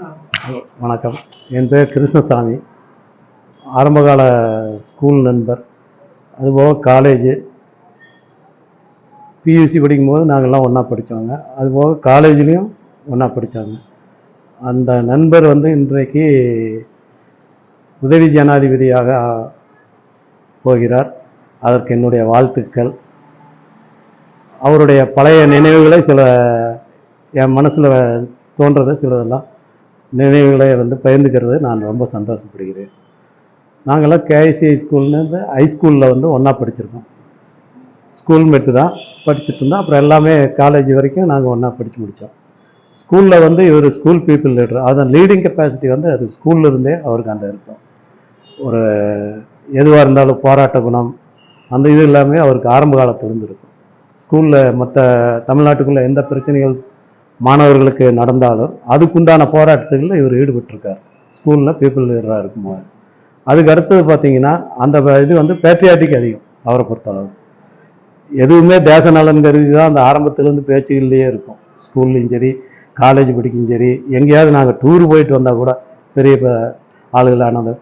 Hello வணக்கம். என் பேர் கிருஷ்ணசாமி. ஆரம்பகால ஸ்கூல் நண்பர். அதுபோக காலேஜு பியூசி படிக்கும்போது நாங்கள்லாம் ஒன்றா படித்தவங்க அதுபோக காலேஜ்லேயும் ஒன்றா படித்தாங்க அந்த நண்பர் வந்து இன்றைக்கு உதவி ஜனாதிபதியாக போகிறார். அதற்கு என்னுடைய வாழ்த்துக்கள். அவருடைய பழைய நினைவுகளை சில என் மனசில் தோன்றதை சிலதெல்லாம் நினைவுகளை வந்து பகிர்ந்துக்கிறது நான் ரொம்ப சந்தோஷப்படுகிறேன். நாங்களாம் கேஐசிஐ ஸ்கூல்லேருந்து ஹைஸ்கூலில் வந்து ஒன்றா படிச்சிருக்கோம். ஸ்கூல் மெட்டு தான் படிச்சுட்டு இருந்தோம். அப்புறம் எல்லாமே காலேஜ் வரைக்கும் நாங்கள் ஒன்றா படித்து முடித்தோம் ஸ்கூலில் வந்து இவர் ஸ்கூல் பீப்புள் லீடர் அதான் லீடிங் கெப்பாசிட்டி வந்து அது ஸ்கூல்ல இருந்தே அவருக்கு அந்த இருக்கும். ஒரு எதுவாக இருந்தாலும் போராட்ட குணம் அந்த இது எல்லாமே அவருக்கு ஆரம்ப காலத்திலிருந்து இருக்கும் ஸ்கூலில் மற்ற தமிழ்நாட்டுக்குள்ளே எந்த பிரச்சனைகள் மாணவர்களுக்கு நடந்தாலும் அதுக்குண்டான போராட்டத்தில் இவர் ஈடுபட்டிருக்கார். ஸ்கூலில் பீப்புள் லீடராக இருக்கும்போது. அதுக்கு அடுத்தது பார்த்தீங்கன்னா அந்த இது வந்து பேட்ரியாட்டிக் அதிகம் அவரை பொறுத்தளவு. எதுவுமே தேச நலன் கருதி தான் அந்த ஆரம்பத்துலேருந்து பேச்சுகள்லேயே இருக்கும். ஸ்கூல்லையும் சரி காலேஜ் படிக்கும் சரி எங்கேயாவது நாங்கள் டூர் போயிட்டு வந்தால் கூட பெரிய ஆளுகளானது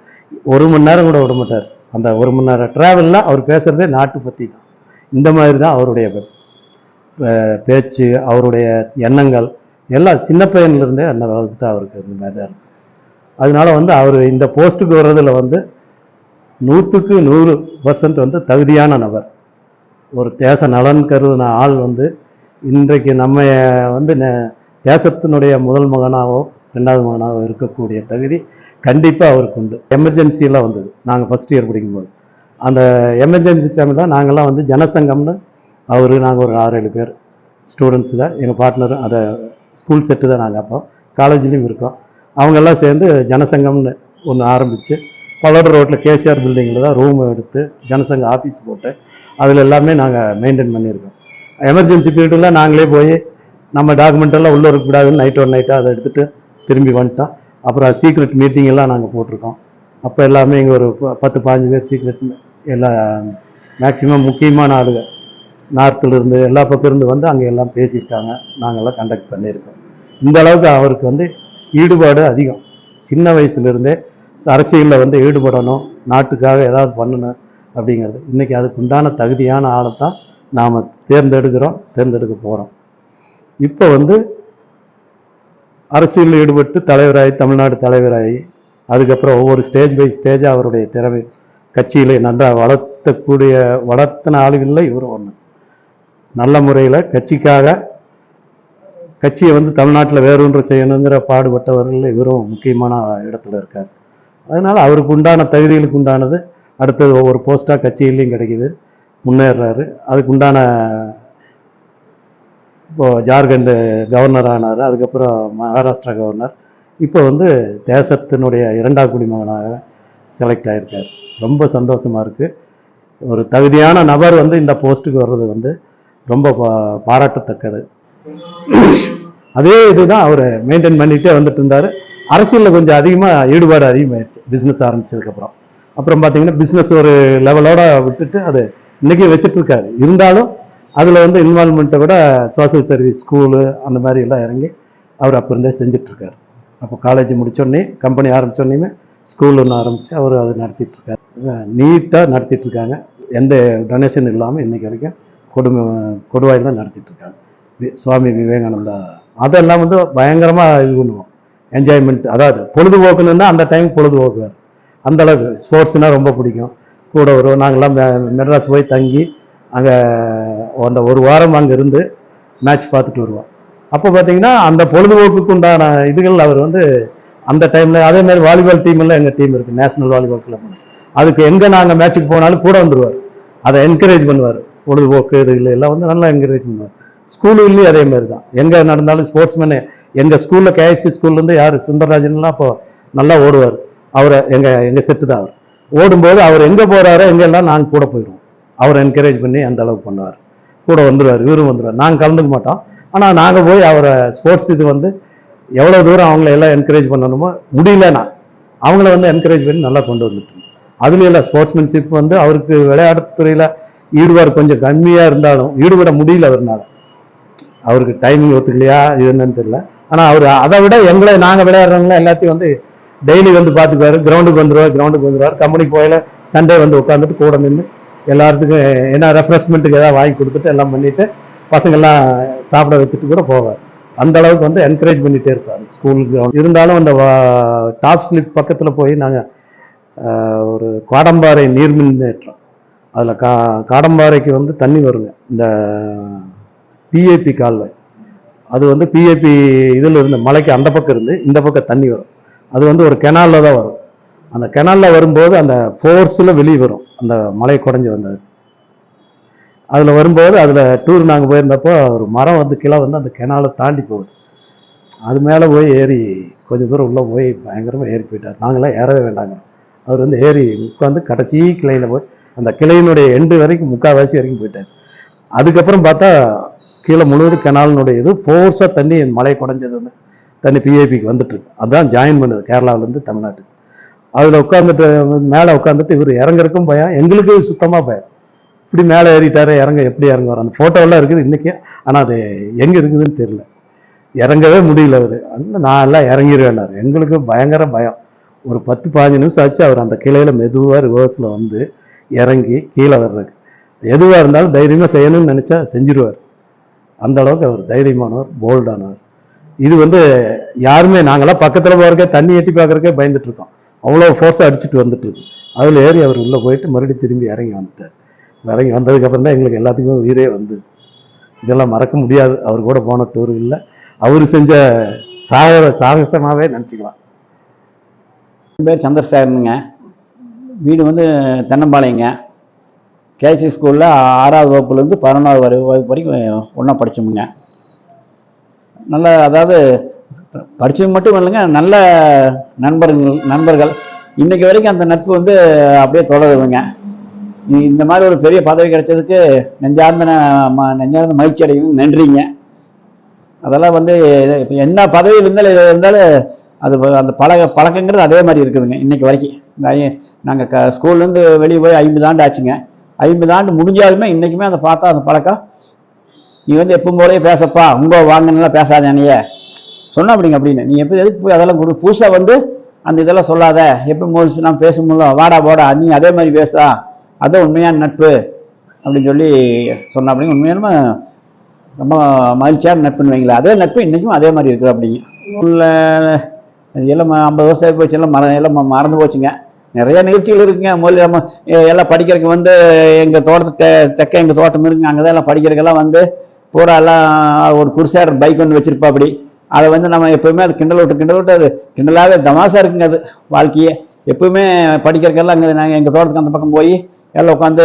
ஒரு மணி நேரம் கூட விட மாட்டார். அந்த ஒரு மணி நேரம் ட்ராவலில் அவர் பேசுகிறதே நாட்டு பற்றி தான் இந்த மாதிரி தான் அவருடைய பேச்சு அவருடைய எண்ணங்கள் எல்லாம் சின்ன பையன்லேருந்தே அந்த அளவுக்கு தான் அவருக்கு இந்த மாதிரி தான் இருக்கும். அதனால வந்து அவர் இந்த போஸ்ட்டுக்கு வர்றதில் வந்து நூற்றுக்கு நூறு பர்சன்ட் வந்து தகுதியான நபர். ஒரு தேச நலன் கருதின ஆள் வந்து இன்றைக்கு நம்ம வந்து நெ- தேசத்தினுடைய முதல் மகனாகவோ ரெண்டாவது மகனாகவோ இருக்கக்கூடிய தகுதி கண்டிப்பாக அவருக்கு உண்டு. எமர்ஜென்சியெல்லாம் வந்தது. நாங்கள் ஃபஸ்ட் இயர் படிக்கும்போது. அந்த எமர்ஜென்சி டைமில் நாங்கள்லாம் வந்து ஜனசங்கம்னு அவர் நாங்கள் ஒரு ஆறு ஏழு பேர் ஸ்டூடெண்ட்ஸில் எங்கள் பார்ட்னரும் அதை ஸ்கூல் செட்டு தான் நாங்கள் அப்போ காலேஜ்லேயும் இருக்கோம். அவங்கெல்லாம் சேர்ந்து ஜனசங்கம்னு ஒன்று ஆரம்பித்து பல்லோட ரோட்டில் கேசிஆர் பில்டிங்கில் தான் ரூம் எடுத்து ஜனசங்க ஆஃபீஸ் போட்டு அதில் எல்லாமே நாங்கள் மெயின்டைன் பண்ணியிருக்கோம். எமர்ஜென்சி பீரியடில் நாங்களே போய் நம்ம டாக்குமெண்ட்டெல்லாம் உள்ளே இருக்கக்கூடாதுன்னு நைட் ஒன் நைட்டாக அதை எடுத்துகிட்டு திரும்பி வந்துட்டோம். அப்புறம் சீக்ரெட் மீட்டிங் எல்லாம் நாங்கள் போட்டிருக்கோம். அப்போ எல்லாமே இங்கே ஒரு ப- பத்து பாஞ்சு பேர் சீக்ரெட் எல்லா மேக்ஸிமம் முக்கியமான ஆளுங்க. நார்த்திலிருந்து எல்லா பக்கம் இருந்து வந்து அங்கே எல்லாம் பேசியிருக்காங்க. நாங்கள்லாம் கண்டக்ட் பண்ணியிருக்கோம். இந்த அளவுக்கு அவருக்கு வந்து ஈடுபாடு அதிகம். சின்ன வயசுலேருந்தே அரசியலில் வந்து ஈடுபடணும் நாட்டுக்காக ஏதாவது பண்ணணும் அப்படிங்கிறது. இன்றைக்கி அதுக்கு உண்டான தகுதியான ஆளை தான் நாம் தேர்ந்தெடுக்கிறோம் தேர்ந்தெடுக்க போகிறோம் இப்போ வந்து அரசியலில் ஈடுபட்டு தலைவராகி தமிழ்நாடு தலைவராகி அதுக்கப்புறம் ஒவ்வொரு ஸ்டேஜ் பை ஸ்டேஜாக அவருடைய திறமை கட்சியில் நன்றாக வளர்த்தக்கூடிய வளர்த்தின ஆளுகளில் இவரும் ஒன்று நல்ல முறையில் கட்சிக்காக கட்சியை வந்து தமிழ்நாட்டில் வேறொன்று செய்யணுங்கிற பாடுபட்டவர்கள் இவரும் முக்கியமான இடத்துல இருக்கார். அதனால் அவருக்கு உண்டான தகுதிகளுக்கு உண்டானது அடுத்தது ஒவ்வொரு போஸ்ட்டாக கட்சியிலையும் கிடைக்கிது. முன்னேறாரு. அதுக்கு உண்டான இப்போ ஜார்க்கண்டு கவர்னர் ஆனார். அதுக்கப்புறம் மகாராஷ்டிரா கவர்னர் இப்போ வந்து தேசத்தினுடைய இரண்டாம் குடிமகனாக செலக்ட் ஆகியிருக்கார் ரொம்ப சந்தோஷமாக இருக்குது ஒரு தகுதியான நபர் வந்து இந்த போஸ்ட்டுக்கு வர்றது வந்து ரொம்ப பா- பாராட்டத்தக்கது. அதே இதுதான் அவர் மெயின்டைன் பண்ணிகிட்டே வந்துட்டு இருந்தார். அரசியலில் கொஞ்சம் அதிகமாக ஈடுபாடு அதிகமாயிருச்சு. பிஸ்னஸ் ஆரம்பிச்சதுக்கப்புறம். அப்புறம் பார்த்தீங்கன்னா பிஸ்னஸ் ஒரு லெவலோட விட்டுட்டு அது இன்றைக்கி வச்சிட்டுருக்காரு. இருந்தாலும் அதில் வந்து இன்வால்மெண்ட்டை விட சோஷியல் சர்வீஸ் ஸ்கூலு அந்த மாதிரி எல்லாம் இறங்கி அவர் அப்போ இருந்தே செஞ்சிட்ருக்காரு அப்போ காலேஜ் முடித்தோடனே கம்பெனி ஆரம்பித்தோடனே ஸ்கூல் ஒன்று ஆரம்பித்து அவர் அது நடத்திட்டுருக்காரு. நீட்டாக நடத்திட்டுருக்காங்க. எந்த டொனேஷன் இல்லாமல் இன்றைக்கி வரைக்கும் கொடுமை கொடுவாயில் தான் நடத்திட்டுருக்காங்க. வி- சுவாமி விவேகானந்தா. அதெல்லாம் வந்து பயங்கரமாக இது பண்ணுவோம். என்ஜாய்மெண்ட் அதாவது பொழுதுபோக்குன்னா அந்த டைம் பொழுதுபோக்குவார் அந்த அளவுக்கு ஸ்போர்ட்ஸ்னால் ரொம்ப பிடிக்கும். கூட வருவோம் நாங்கள்லாம் மெ- மெட்ராஸ் போய் தங்கி அங்கே அந்த ஒரு வாரம் அங்கே இருந்து மேட்ச் பார்த்துட்டு வருவோம். அப்போ பார்த்தீங்கன்னா அந்த பொழுதுபோக்குக்கு உண்டான இதுகள் அவர் வந்து அந்த டைமில் அதே மாதிரி வாலிபால் டீம் எங்கள் டீம் இருக்குது நேஷனல் வாலிபால் கிளப் அதுக்கு எங்கே நாங்கள் மேட்ச்சுக்கு போனாலும் கூட வந்துடுவார் அதை என்கரேஜ் பண்ணுவார். பொழுதுபோக்கு இது எல்லாம் வந்து நல்லா என்கரேஜ் பண்ணுவார் ஸ்கூலுலேயும் அதே மாதிரி தான். எங்கே நடந்தாலும் ஸ்போர்ட்ஸ்மேனு எங்கள் ஸ்கூலில் கேஎஸ்சி ஸ்கூல்லேருந்து யார்? சுந்தரராஜன்லாம் அப்போ நல்லா ஓடுவார். அவரை எங்கள் எங்கள் செட்டு தான் அவர். ஓடும்போது அவர் எங்கே போகிறாரோ எங்கெல்லாம் நாங்கள் கூட போயிடுவோம். அவரை என்கரேஜ் பண்ணி அந்த அளவுக்கு பண்ணுவார். கூட வந்துடுவார் இவரும் வந்துடுவார் நாங்கள் கலந்துக்க மாட்டோம். ஆனால் நாங்கள் போய் அவரை ஸ்போர்ட்ஸ் இது வந்து எவ்வளோ தூரம் அவங்கள எல்லாம் என்கரேஜ் பண்ணணுமோ முடியலன்னா அவங்கள வந்து என்கரேஜ் பண்ணி நல்லா கொண்டு வந்துட்டோம். அதுலேயும் இல்லை ஸ்போர்ட்ஸ்மேன்ஷிப் வந்து அவருக்கு விளையாட்டு துறையில் ஈடுபாடு கொஞ்சம் கம்மியாக இருந்தாலும் ஈடுபட முடியல அவர்னால. அவருக்கு டைமிங் ஒத்துக்கலையா இது என்னன்னு தெரியல. ஆனால் அவர் அதை விட எங்களை நாங்கள் விளையாடுறவங்கள எல்லாத்தையும் வந்து டெய்லி வந்து பார்த்துக்குவாரு. கிரவுண்டுக்கு வந்துருவார் கிரவுண்டுக்கு வந்துடுவார் கம்பெனிக்கு போயில சண்டே வந்து உட்காந்துட்டு கூட நின்று எல்லாத்துக்கும் என்ன ரெஃப்ரெஷ்மெண்ட்டுக்கு ஏதாவது வாங்கி கொடுத்துட்டு எல்லாம் பண்ணிட்டு பசங்கள்லாம் சாப்பிட வச்சுட்டு கூட போவார். அந்த அளவுக்கு வந்து என்கரேஜ் பண்ணிகிட்டே இருப்பார். ஸ்கூல் கிரவுண்ட் இருந்தாலும் அந்த டாப் ஸ்லிப் பக்கத்தில் போய் நாங்கள் ஒரு காடம்பாறை நீர்மின்னேற்றம் அதில் கா காடம்பாறைக்கு வந்து தண்ணி வருங்க. இந்த பிஏபி கால்வாய். அது வந்து பிஏபி இதில் இருந்து மலைக்கு அந்த பக்கம் இருந்து இந்த பக்கம் தண்ணி வரும். அது வந்து ஒரு கெனாலில் தான் வரும். அந்த கெனாலில் வரும்போது அந்த ஃபோர்ஸில் வெளியே வரும். அந்த மலை குடஞ்சி வந்தது. அதில் வரும்போது அதில் டூர் நாங்கள் போயிருந்தப்போ ஒரு மரம் வந்து கிளை வந்து அந்த கெனாலை தாண்டி போகுது. அது மேலே போய் ஏறி கொஞ்சம் தூரம் உள்ளே போய் பயங்கரமாக ஏறி போயிட்டார். நாங்களாம் ஏறவே வேண்டாங்க. அவர் வந்து ஏறி உட்காந்து கடைசி கிளையில் போய் அந்த கிளையினுடைய எண்டு வரைக்கும் முக்கால்வாசி வரைக்கும் போயிட்டார். அதுக்கப்புறம் பார்த்தா கீழே முழுவதும் கெனாலினுடைய இது ஃபோர்ஸாக தண்ணி மழை குடஞ்சது வந்து தண்ணி பிஏபிக்கு வந்துட்டுருக்கு. அதுதான் ஜாயின் பண்ணுது கேரளாவிலேருந்து தமிழ்நாட்டுக்கு. அதில் உட்காந்துட்டு மேலே உட்காந்துட்டு இவர் இறங்குறக்கும் பயம் எங்களுக்கு சுத்தமாக பயம். இப்படி மேலே ஏறிட்டாரு இறங்க எப்படி இறங்குவார்? அந்த ஃபோட்டோவெல்லாம் இருக்குது இன்றைக்கி ஆனால் அது எங்கே இருக்குதுன்னு தெரியல. இறங்கவே முடியல அவர். நான் எல்லாம் இறங்கிடுவேன்னாரு எங்களுக்கு பயங்கர பயம். ஒரு பத்து பதினஞ்சு நிமிஷம் ஆச்சு அவர் அந்த கிளையில் மெதுவாக ரிவர்ஸில் வந்து இறங்கி கீழே வர்றதுக்கு. எதுவாக இருந்தாலும் தைரியமாக செய்யணும்னு நினச்சா செஞ்சிருவார். அந்த அளவுக்கு அவர் தைரியமானவர் போல்டானவர் இது வந்து யாருமே நாங்களாம் பக்கத்தில் போகிறக்கே தண்ணி எட்டி பார்க்குறக்கே பயந்துட்டுருக்கோம் அவ்வளோ ஃபோர்ஸாக அடிச்சுட்டு வந்துட்டுருக்கு அதில் ஏறி அவர் உள்ளே போயிட்டு மறுபடியும் திரும்பி இறங்கி வந்துட்டார். இறங்கி வந்ததுக்கப்புறம் தான் எங்களுக்கு எல்லாத்துக்கும் உயிரே வந்து இதெல்லாம் மறக்க முடியாது. அவர் கூட போன டூர் இல்லை. அவர் செஞ்ச சாக சாகசமாகவே நினச்சிக்கலாம். என் பேர் சந்திரசேகரனுங்க. வீடு வந்து தென்னம்பாளையங்க. கேசி ஸ்கூலில் ஆறாவது வகுப்புலேருந்து பதினொன்றாவது வரை வகுப்பு வரைக்கும் ஒன்றா படித்தோமுங்க நல்ல அதாவது படித்தது மட்டும் இல்லைங்க நல்ல நண்பர்கள் நண்பர்கள். இன்றைக்கி வரைக்கும் அந்த நட்பு வந்து அப்படியே தொடருதுங்க. இந்த மாதிரி ஒரு பெரிய பதவி கிடைச்சதுக்கு நெஞ்சார்ந்த ம- நெஞ்சார்ந்த மகிழ்ச்சி அடையும் நன்றிங்க. அதெல்லாம் வந்து இப்போ என்ன பதவியில் இருந்தாலும் இருந்தாலும் அது அந்த பழக பழக்கங்கிறது அதே மாதிரி இருக்குதுங்க இன்றைக்கி வரைக்கும். நாங்கள் க ஸ்கூல்லேருந்து வெளியே போய் ஐம்பது ஆண்டு ஆச்சுங்க. ஐம்பது ஆண்டு முடிஞ்சாலுமே இன்றைக்குமே அதை பார்த்தா அந்த பழக்கம். நீ வந்து எப்பவும் போலயே பேசப்பா உங்க வாங்கலாம் பேசாத என்னைய. சொன்ன அப்படிங்க அப்படின்னு. நீ எப்போ எதுக்கு போய் அதெல்லாம் கொடு. புதுசாக வந்து அந்த இதெல்லாம் சொல்லாத. எப்போ மோதிச்சு நான் பேசும்போது வாடா போடா நீ அதே மாதிரி பேசுதா அதான் உண்மையான நட்பு அப்படின்னு சொல்லி சொன்ன அப்படிங்க உண்மையான ரொம்ப மகிழ்ச்சியான நட்புன்னு வைங்களேன். அதே நட்பு இன்றைக்கும் அதே மாதிரி இருக்குது அப்படிங்க. உள்ள எல்லாம் ஐம்பது வருஷம் ஆகி போச்சு எல்லாம் மற எல்லாம் மறந்து போச்சுங்க. நிறைய நிகழ்ச்சிகள் இருக்குங்க. முதல்ல நம்ம எல்லாம் படிக்கிறதுக்கு வந்து எங்கள் தோட்டத்து தெக்க எங்கள் தோட்டம் இருக்குங்க. அங்கே தான் எல்லாம் படிக்கிறதுக்கெல்லாம் வந்து பூரா எல்லாம் ஒரு குருசார் பைக் ஒன்று வச்சுருப்பா அப்படி அதை வந்து நம்ம எப்போயுமே அது கிண்டல் விட்டு கிண்டல் விட்டு அது கிண்டலாகவே தமாசா இருக்குங்க அது வாழ்க்கையே. எப்பவுமே படிக்கிறதுக்கெல்லாம் அங்கே நாங்கள் எங்கள் தோட்டத்துக்கு அந்த பக்கம் போய் எல்லாம் உட்காந்து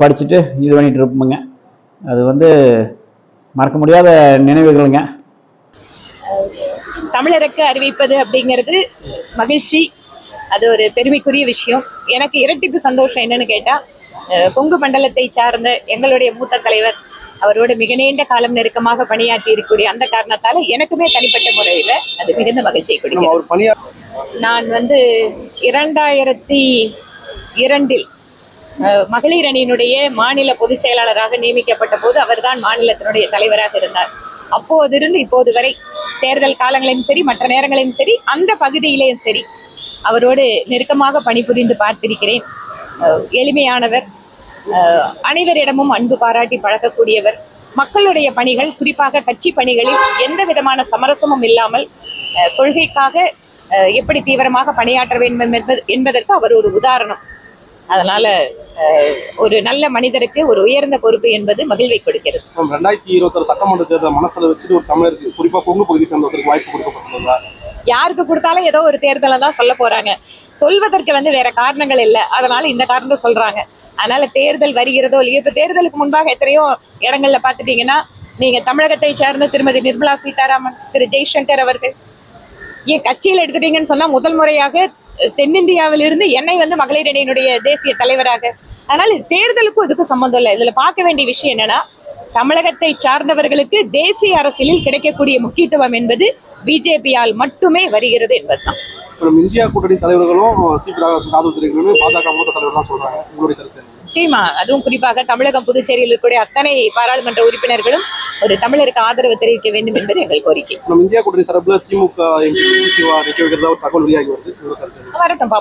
படிச்சுட்டு இது பண்ணிகிட்டு இருப்போங்க அது வந்து மறக்க முடியாத நினைவுகளுங்க. தமிழருக்கு அறிவிப்பது அப்படிங்கிறது மகிழ்ச்சி. அது ஒரு பெருமைக்குரிய விஷயம். எனக்கு இரட்டிப்பு சந்தோஷம் என்னன்னு கேட்டா அஹ், கொங்கு மண்டலத்தை சார்ந்த எங்களுடைய மூத்த தலைவர் அவரோட மிக நீண்ட காலம் நெருக்கமாக பணியாற்றி இருக்கக்கூடிய அந்த காரணத்தால எனக்குமே தனிப்பட்ட முறையில அது மிகுந்த மகிழ்ச்சியை பணியா நான் வந்து இரண்டாயிரத்தி இரண்டில் மகளிர் அணியினுடைய மாநில பொதுச் செயலாளராக நியமிக்கப்பட்ட போது அவர்தான் மாநிலத்தினுடைய தலைவராக இருந்தார். அப்போதிருந்து இப்போது வரை தேர்தல் காலங்களிலும் சரி மற்ற நேரங்களிலும் சரி அந்த பகுதியிலேயும் சரி அவரோடு நெருக்கமாக பணிபுரிந்து பார்த்திருக்கிறேன். எளிமையானவர் அனைவரிடமும் அன்பு பாராட்டி பழகக்கூடியவர் மக்களுடைய பணிகள் குறிப்பாக கட்சி பணிகளில் எந்த விதமான சமரசமும் இல்லாமல் கொள்கைக்காக எப்படி தீவிரமாக பணியாற்ற வேண்டும் என்பது என்பதற்கு அவர் ஒரு உதாரணம். அதனால ஒரு நல்ல மனிதருக்கு ஒரு உயர்ந்த பொறுப்பு என்பது மகிழ்வை கொடுக்கிறது. ரெண்டாயிரத்தி இருபத்தொரு சட்டமன்ற தேர்தல் மனசுல வச்சுட்டு ஒரு தமிழருக்கு குறிப்பா கொங்கு பகுதி சேர்ந்தவருக்கு வாய்ப்பு கொடுக்கப்பட்டுள்ளதா யாருக்கு கொடுத்தாலும் ஏதோ ஒரு தேர்தலை தான் சொல்ல போறாங்க. சொல்வதற்கு வந்து வேற காரணங்கள் இல்லை. அதனால இந்த காரணத்தை சொல்றாங்க. அதனால தேர்தல் வருகிறதோ இல்லையோ இப்ப தேர்தலுக்கு முன்பாக எத்தனையோ இடங்கள்ல பார்த்துட்டீங்கன்னா நீங்க தமிழகத்தை சேர்ந்த திருமதி நிர்மலா சீதாராமன் திரு ஜெய்சங்கர் அவர்கள் ஏன் கட்சியில் எடுத்துட்டீங்கன்னு சொன்னா முதல் முறையாக தென்னிந்தியாவிலிருந்து என்னை வந்து மகளிர் அணியினுடைய தேசிய தலைவராக. ஆனால் தேர்தலுக்கும் இதுக்கும் சம்மந்தம் இல்லை. இதுல பார்க்க வேண்டிய விஷயம் என்னன்னா தமிழகத்தை சார்ந்தவர்களுக்கு தேசிய அரசியலில் கிடைக்கக்கூடிய முக்கியத்துவம் என்பது பிஜேபியால் மட்டுமே வருகிறது என்பதுதான். இந்தியா கூட்டணி தலைவர்களும் பாஜக மூத்த தலைவர் தான் சொல்றாங்க. உங்களுடைய கருத்து நிச்சயமா அதுவும் குறிப்பாக தமிழகம் புதுச்சேரியில் இருக்கக்கூடிய அத்தனை பாராளுமன்ற உறுப்பினர்களும் ஒரு தமிழருக்கு ஆதரவு தெரிவிக்க வேண்டும் என்பது எங்கள் கோரிக்கை நம்ம இந்தியா கூட்டணி சார்பில் திமுக வரட்டும்